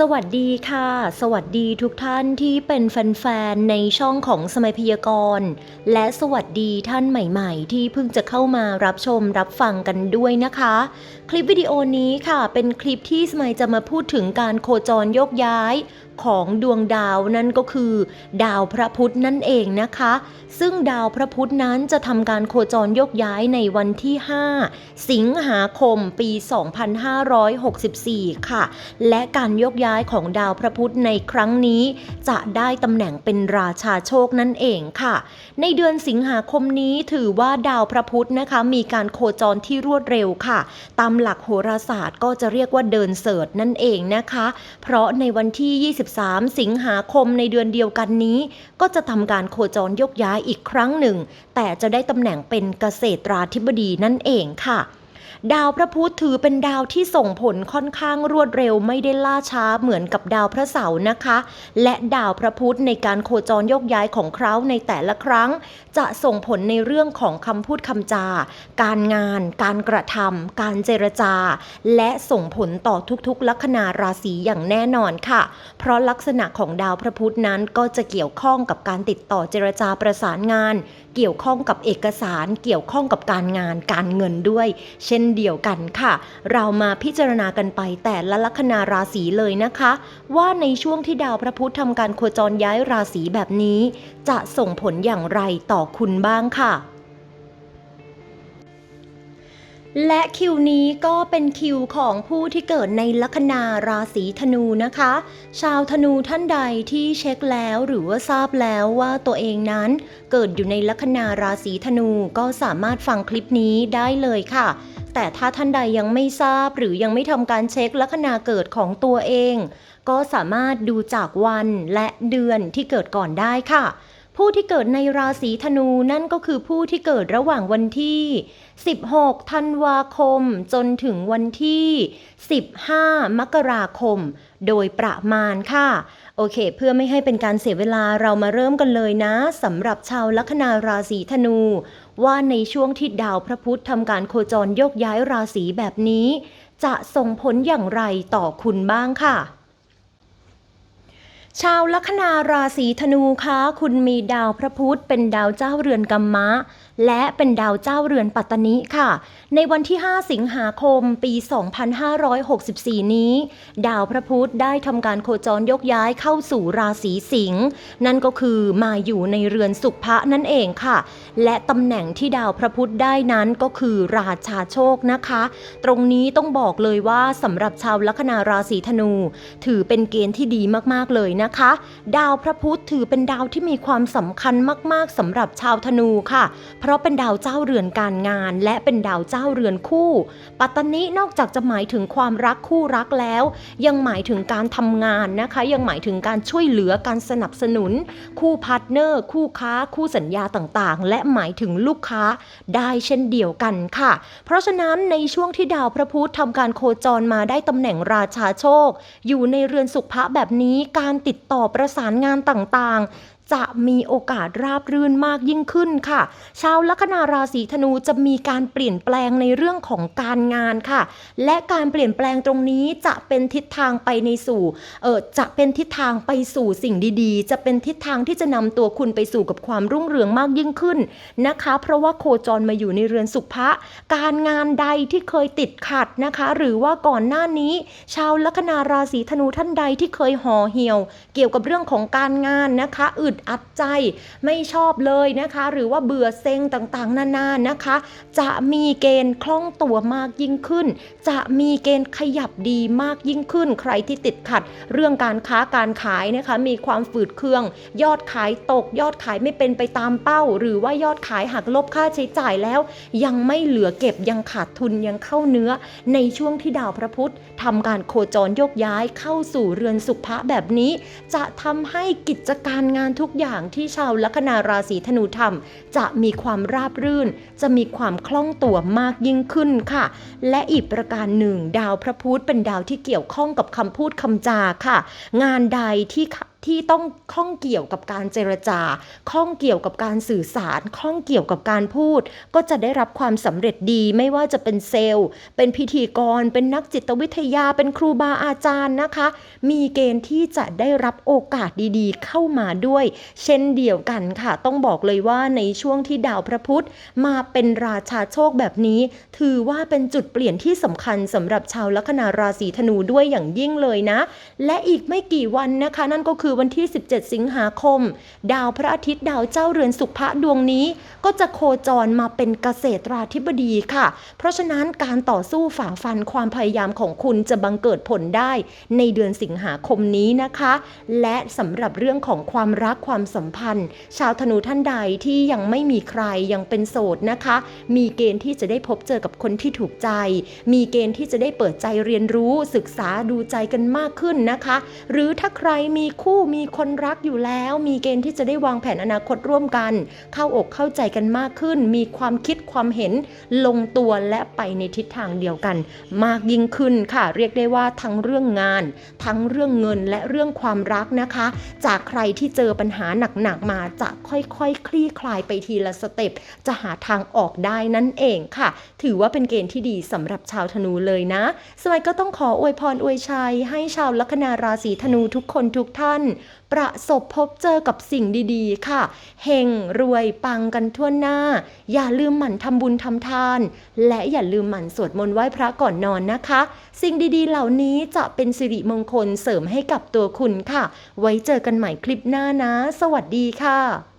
สวัสดีค่ะ สวัสดีทุกท่านที่เป็นแฟนๆ ในช่องของสมัยพยากรณ์ และสวัสดีท่านใหม่ๆ ที่เพิ่งจะเข้ามารับชมรับฟังกันด้วยนะคะ คลิปวิดีโอนี้ค่ะ เป็นคลิปที่สมัยจะมาพูดถึงการโคจรโยกย้ายของดวงดาวนั่นก็คือ ดาวพระพุธนั่นเองนะคะ ซึ่งดาวพระพุธนั้นจะทำการโคจรโยกย้ายในวันที่ 5 สิงหาคมปี 2564 ค่ะ และการโยกย้ายของดาวพระพุธในครั้งนี้ จะได้ตำแหน่งเป็นราชาโชคนั่นเองค่ะ ในเดือนสิงหาคมนี้ถือว่าดาวพระพุธนะคะ มีการโคจรที่รวดเร็วค่ะ ตามหลักโหราศาสตร์ก็จะเรียกว่าเดินเสิร์ชนั่นเองนะคะ เพราะในวันที่ 23 สิงหาคมในเดือนเดียวกันนี้ ก็จะทำการโคจรยกย้ายอีกครั้งหนึ่ง แต่จะได้ตำแหน่งเป็นเกษตราธิบดีนั่นเองค่ะ ดาวพระพุธถือเป็นดาวที่ส่งผลค่อนข้างรวดเร็วไม่ได้ล่าช้าเหมือนกับดาวพระเสาร์นะคะ และดาวพระพุธในการโคจรโยกย้ายของเขาในแต่ละครั้ง จะส่งผลในเรื่องของคำพูดคำจา การงาน การกระทำการเจรจา และส่งผลต่อทุกๆ ลัคนาราศีอย่างแน่นอนค่ะ เพราะลักษณะของดาวพระพุธนั้นก็จะเกี่ยวข้องกับการติดต่อเจรจาประสานงาน เกี่ยวข้องกับเอกสารเกี่ยวข้องกับการงานการเงินด้วย เช่นเดียวกันค่ะ เรามาพิจารณากันไปแต่ละลัคนาราศีเลยนะคะ ว่าในช่วงที่ดาวพระพุธทำการโคจรย้ายราศีแบบนี้ จะส่งผลอย่างไรต่อคุณบ้างค่ะ และคิวนี้ก็เป็นคิวของผู้ที่เกิดในลัคนาราศีธนูนะคะ ชาวธนูท่านใดที่เช็คแล้วหรือว่าทราบแล้วว่าตัวเองนั้น เกิดอยู่ในลัคนาราศีธนูก็สามารถฟังคลิปนี้ได้เลยค่ะ แต่ถ้าท่านใดยังไม่ทราบหรือยังไม่ทำการเช็คลัคนาเกิดของตัวเอง ก็สามารถดูจากวันและเดือนที่เกิดก่อนได้ค่ะ ผู้ที่เกิดในราศีธนูนั่นก็คือผู้ที่เกิดระหว่างวันที่ 16 ธันวาคม จนถึงวันที่ 15 มกราคม โดยประมาณค่ะ โอเค เพื่อไม่ให้เป็นการเสียเวลาเรามาเริ่มกันเลยนะสำหรับชาวลัคนาราศีธนู ว่าในช่วงที่ดาวพระพุธทำการโคจรโยกย้ายราศีแบบนี้ จะส่งผลอย่างไรต่อคุณบ้างค่ะ ชาวลัคนาราศีธนูคะคุณมีดาวพระพุธเป็นดาวเจ้าเรือนกัมมะ และเป็นดาวเจ้าเรือนปัตตนิค่ะ ในวันที่ 5 สิงหาคม ปี 2564 นี้ ดาวพระพุธได้ทำการโคจรยกย้ายเข้าสู่ราศีสิงห์นั่นก็คือมาอยู่ในเรือนสุภะนั่นเองค่ะ และตำแหน่งที่ดาวพระพุธได้นั้นก็คือราชาโชคนะคะ ตรงนี้ต้องบอกเลยว่าสำหรับชาวลัคนาราศีธนู ถือเป็นเกณฑ์ที่ดีมากๆเลยนะนะคะ ดาวพระพุธถือเป็นดาวที่มีความสำคัญมากๆสำหรับชาวธนูค่ะ เพราะเป็นดาวเจ้าเรือนการงาน และเป็นดาวเจ้าเรือนคู่ ปัตตนินอกจากจะหมายถึงความรักคู่รักแล้ว ยังหมายถึงการทำงานนะคะ ยังหมายถึงการช่วยเหลือการสนับสนุน คู่พาร์ทเนอร์ คู่ค้า คู่สัญญาต่างๆ และหมายถึงลูกค้าได้เช่นเดียวกันค่ะ เพราะฉะนั้นในช่วงที่ดาวพระพุธทำการโคจรมาได้ตำแหน่งราชาโชค อยู่ในเรือนสุขภะแบบนี้การติดต่อประสานงานต่าง จะมีโอกาสราบรื่นมากยิ่งขึ้นค่ะ ชาวลัคนาราศีธนูจะมีการเปลี่ยนแปลงในเรื่องของการงานค่ะ และการเปลี่ยนแปลงตรงนี้จะเป็นทิศทางไปในสู่เออจะเป็นทิศทางไปสู่สิ่งดีๆ จะเป็นทิศทางที่จะนำตัวคุณไปสู่กับความรุ่งเรืองมากยิ่งขึ้นนะคะ เพราะว่าโคจรมาอยู่ในเรือนสุภะการงานใดที่เคยติดขัดนะคะ หรือว่าก่อนหน้านี้ ชาวลัคนาราศีธนูท่านใดที่เคยห่อเหี่ยว เกี่ยวกับเรื่องของการงานนะคะอึดอัดใจ ไม่ชอบเลยนะคะ หรือว่าเบื่อเซ็งต่างๆ นานานะคะ จะมีเกณฑ์คล่องตัวมากยิ่งขึ้น จะมีเกณฑ์ขยับดีมากยิ่งขึ้น ใครที่ติดขัด เรื่องการค้าการขายนะคะ มีความฝืดเคือง ยอดขายตก ยอดขายไม่เป็นไปตามเป้า หรือว่ายอดขายหักลบค่าใช้จ่ายแล้ว ยังไม่เหลือเก็บยังขาดทุนยังเข้าเนื้อ ในช่วงที่ดาวพระพุธทำการโคจรโยกย้ายเข้าสู่เรือนสุภะแบบนี้ จะทำให้กิจการงานทุกกอย่างที่ชาวลัคนาราศีธนูทำจะมีความราบรื่น จะมีความคล่องตัวมากยิ่งขึ้นค่ะ และอีกประการหนึ่ง ดาวพระพุธเป็นดาวที่เกี่ยวข้องกับคำพูดคำจาค่ะ งานใดที่ ที่ต้องข้องเกี่ยวกับการเจรจา ข้องเกี่ยวกับการสื่อสาร ข้องเกี่ยวกับการพูด ก็จะได้รับความสำเร็จดี ไม่ว่าจะเป็นเซลล์ เป็นพิธีกร เป็นนักจิตวิทยา เป็นครูบาอาจารย์นะคะ มีเกณฑ์ที่จะได้รับโอกาสดีๆ เข้ามาด้วย เช่นเดียวกันค่ะ ต้องบอกเลยว่าในช่วงที่ดาวพระพุธมาเป็นราชาโชคแบบนี้ ถือว่าเป็นจุดเปลี่ยนที่สำคัญสำหรับชาวลัคนาราศีธนูด้วยอย่างยิ่งเลยนะ และอีกไม่กี่วันนะคะ นั่นก็คือวันที่ 17 สิงหาคม ดาวพระอาทิตย์ดาวเจ้าเรือนสุภะดวงนี้ ก็จะโคจรมาเป็นเกษตราธิบดีค่ะ เพราะฉะนั้นการต่อสู้ฝ่าฟันความพยายามของคุณจะบังเกิดผลได้ในเดือนสิงหาคมนี้นะคะ และสำหรับเรื่องของความรักความสัมพันธ์ ชาวธนูท่านใดที่ยังไม่มีใครยังเป็นโสดนะคะ มีเกณฑ์ที่จะได้พบเจอกับคนที่ถูกใจ มีเกณฑ์ที่จะได้เปิดใจเรียนรู้ศึกษาดูใจกันมากขึ้นนะคะ หรือถ้าใครมีคู่คู่มีคนรักอยู่แล้ว มีเกณฑ์ที่จะได้วางแผนอนาคตร่วมกัน เข้าอกเข้าใจกันมากขึ้น มีความคิดความเห็นลงตัวและไปในทิศทางเดียวกัน มากยิ่งขึ้นค่ะ เรียกได้ว่าทั้งเรื่องงาน ทั้งเรื่องเงินและเรื่องความรักนะคะ จากใครที่เจอปัญหาหนักๆมาจะค่อยๆคคลี่คลายไปทีละสเต็ปจะหาทางออกได้นั่นเองค่ะ ถือว่าเป็นเกณฑ์ที่ดีสำหรับชาวธนูเลยนะ สมัยก็ต้องขออวยพรอวยชัยให้ชาวลัคนาราศีธนูทุกคนทุกท่านประสบพบเจอกับสิ่งดีๆ ค่ะ เฮงรวยปังกันทั่วหน้า อย่าลืมหมั่นทำบุญทำทาน และอย่าลืมหมั่นสวดมนต์ไหว้พระก่อนนอนนะคะ สิ่งดีๆ เหล่านี้จะเป็นสิริมงคลเสริมให้กับตัวคุณค่ะ ไว้เจอกันใหม่คลิปหน้านะ สวัสดีค่ะ